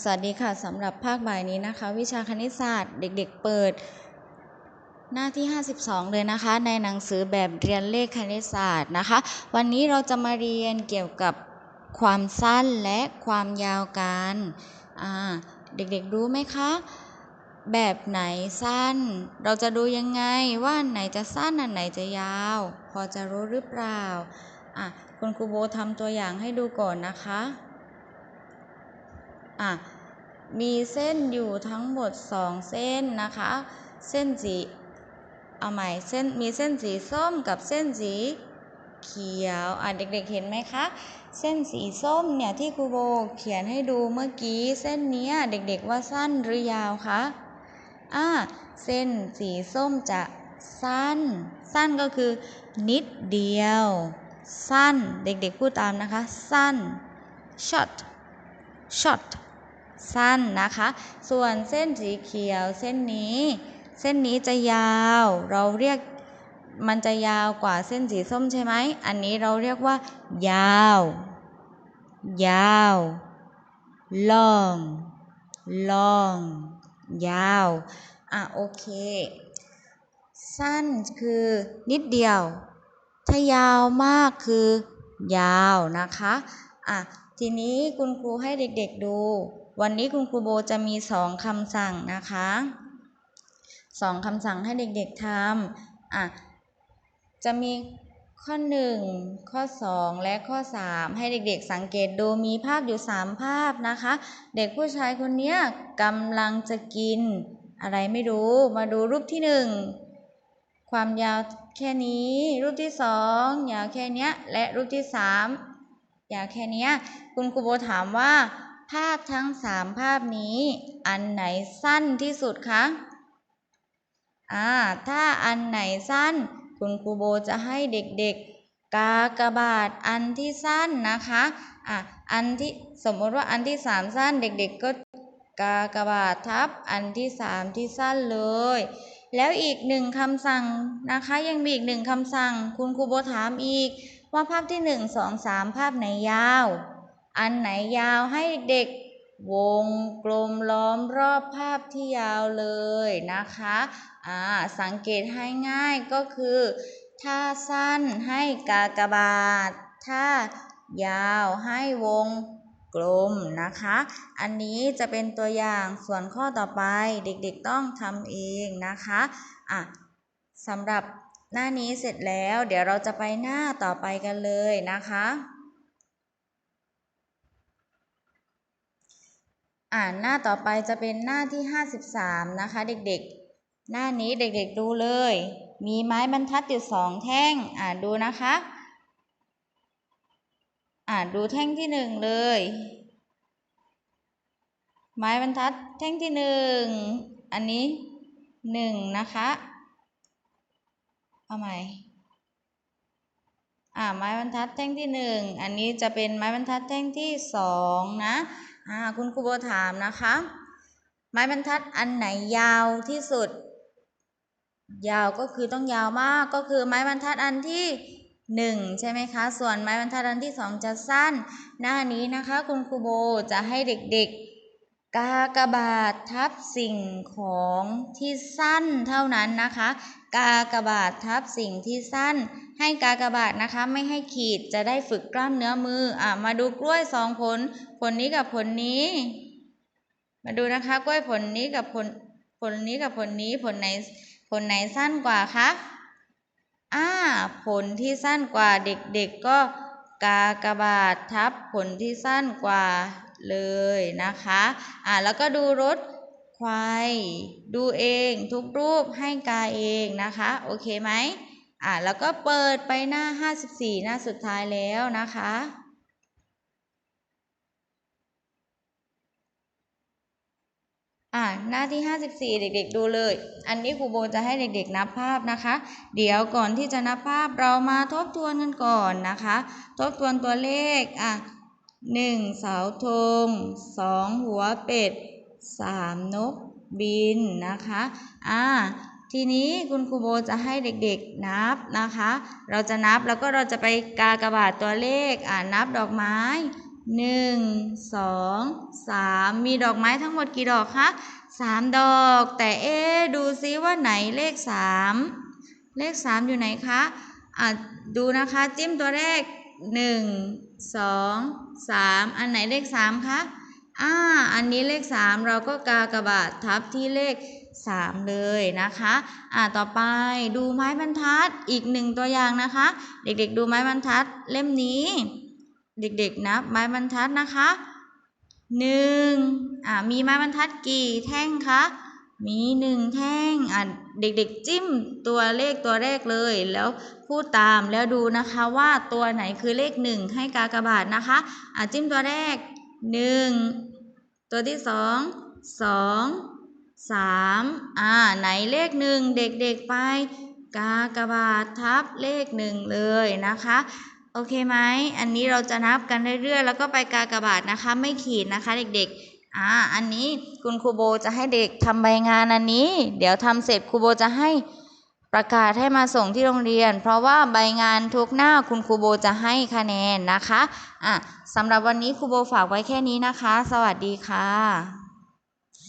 สวัสดีค่ะสำหรับภาคบ่ายนี้นะคะ วิชาคณิตศาสตร์เด็กๆเปิด หน้าที่ 52 เลยนะคะ ในหนังสือแบบเรียนเลขคณิตศาสตร์นะคะ วันนี้เราจะมาเรียนเกี่ยวกับความสั้นและความยาวกันเด็กๆรู้ไหมคะ แบบไหนสั้น เราจะดูยังไงว่าไหนจะสั้นอันไหนจะยาว พอจะรู้หรือเปล่าอะคุณครูโบทำตัวอย่างให้ดูก่อนนะคะ อะมีเส้นอยู่ทั้งหมดสองเส้นนะคะ เส้นสีเอาใหม่เส้นมีเส้นสีส้มกับเส้นสีเขียวอะเด็กๆเห็นไหมคะ เส้นสีส้มเนี่ยที่ครูโบเขียนให้ดูเมื่อกี้ เส้นเนี้ยเด็กๆว่าสั้นหรือยาวคะอ่าเส้นสีส้มจะสั้น สั้นก็คือนิดเดียว สั้นเด็กๆพูดตามนะคะ สั้น short short สั้นนะคะ ส่วนเส้นสีเขียวเส้นนี้ เส้นนี้จะยาว เราเรียกมันจะยาวกว่าเส้นสีส้มใช่ไหม อันนี้เราเรียกว่า ยาว ยาว long long ยาว อะโอเค สั้นคือนิดเดียว ถ้ายาวมากคือยาวนะคะ อะ ทีนี้คุณครูให้เด็กๆดู วันนี้คุณครูโบจะมีสองคำสั่งนะคะสองคำสั่งให้เด็กๆทำอะจะมีข้อหนึ่งข้อสองและข้อสามให้เด็กๆสังเกตดูมีภาพอยู่สามภาพนะคะ เด็กผู้ชายคนนี้กำลังจะกิน อะไรไม่รู้ มาดูรูปที่หนึ่งความยาวแค่นี้ รูปที่สองยาวแค่นี้และรูปที่สามยาวแค่นี้คุณครูโบถามว่า ภาพทั้งสามภาพนี้ อันไหนสั้นที่สุดคะอ่าถ้าอันไหนสั้น คุณครูโบจะให้เด็กๆ กากระบาทอันที่สั้นนะคะอะอันที่สมมติว่าอันที่สามสั้นเด็กๆก็กากระบาททับอันที่สามที่สั้นเลย แล้วอีกหนึ่งคำสั่งนะคะ ยังมีอีกหนึ่งคำสั่ง คุณครูโบถามอีก ว่าภาพที่หนึ่งสองสามภาพไหนยาว อันไหนยาวให้เด็กวงกลมล้อมรอบภาพที่ยาวเลยนะคะอ่าสังเกตให้ง่ายก็คือ ถ้าสั้นให้กากบาท ถ้ายาวให้วงกลมนะคะ อันนี้จะเป็นตัวอย่างส่วนข้อต่อไปเด็กๆต้องทำเองนะคะอะสำหรับหน้านี้เสร็จแล้ว เดี๋ยวเราจะไปหน้าต่อไปกันเลยนะคะ อ่านหน้าต่อไปจะเป็นหน้าที่ 53 นะคะ เด็กๆ หน้านี้เด็กๆดูเลย มีไม้บรรทัดอยู่สองแท่ง อ่านดูนะคะ อ่านดูแท่งที่หนึ่งเลย ไม้บรรทัดแท่งที่หนึ่งอันนี้หนึ่งนะคะ เอาใหม่อ่าไม้บรรทัดแท่งที่หนึ่งอันนี้จะเป็นไม้บรรทัดแท่งที่สองนะ อ่าคุณครูโบถามนะคะ ไม้บรรทัดอันไหนยาวที่สุด ยาวก็คือต้องยาวมากก็คือไม้บรรทัดอันที่หนึ่งใช่ไหมคะ ส่วนไม้บรรทัดอันที่สองจะสั้น หน้านี้นะคะ คุณครูโบจะให้เด็กๆ กากบาททับสิ่งของที่สั้นเท่านั้นนะคะ กากบาททับสิ่งที่สั้น ให้กากบาทนะคะไม่ให้ขีดจะได้ฝึกกล้ามเนื้อมืออะมาดูกล้วยสองผล ผลนี้กับผลนี้ มาดูนะคะกล้วยผลนี้กับผลผลนี้กับผลนี้ผลไหนผลไหนสั้นกว่าคะอ่าผลที่สั้นกว่าเด็กๆก็กากบาททับผลที่สั้นกว่าเลยนะคะอ่าแล้วก็ดูรถควายดูเองทุกรูปให้กาเองนะคะ โอเคไหม อ่าแล้วก็เปิดไปหน้า 54 หน้าสุดท้ายแล้วนะคะ อ่าหน้าที่ 54 เด็กๆดูเลย อันนี้ครูโบจะให้เด็กๆนับภาพนะคะ เดี๋ยวก่อนที่จะนับภาพเรามาทบทวนกันก่อนนะคะ ทบทวนตัวเลขอะหนึ่งเสาธงสองหัวเป็ดสามนกบินนะคะ อ่า ทีนี้คุณครูโบจะให้เด็กๆนับนะคะ เราจะนับแล้วก็เราจะไปกากบาทตัวเลขอ่านับดอกไม้หนึ่งสองสามมีดอกไม้ทั้งหมดกี่ดอกคะสามดอก แต่เอ๊ดูซิว่าไหนเลขสามเลขสามอยู่ไหนคะอะดูนะคะจิ้มตัวแรกหนึ่งสองสามอันไหนเลขสามคะ อ่าอันนี้เลขสามเราก็กากบาททับที่เลขสามเลยนะคะอ่าต่อไปดูไม้บรรทัดอีกหนึ่งตัวอย่างนะคะ เด็กๆดูไม้บรรทัดเล่มนี้ เด็กๆนับไม้บรรทัดนะคะหนึ่งอ่ามีไม้บรรทัดกี่แท่งคะมีหนึ่งแท่งอ่าเด็กๆจิ้มตัวเลขตัวแรกเลย แล้วพูดตามแล้วดูนะคะว่าตัวไหนคือเลขหนึ่งให้กากบาทนะคะอ่าจิ้มตัวแรก หนึ่งตัวที่สองสองสามอ่าไหนเลขหนึ่งเด็กๆไป กากบาททับเลขหนึ่งเลยนะคะ โอเคไหมอันนี้เราจะนับกันเรื่อยๆ แล้วก็ไปกากบาทนะคะ ไม่ขีดนะคะเด็กๆอ่า อันนี้คุณครูโบจะให้เด็กทำใบงานอันนี้ เดี๋ยวทำเสร็จครูโบจะให้ ประกาศให้มาส่งที่โรงเรียน เพราะว่าใบงานทุกหน้าคุณครูโบจะให้คะแนนนะคะอะสำหรับวันนี้ครูโบฝากไว้แค่นี้นะคะ สวัสดีค่ะ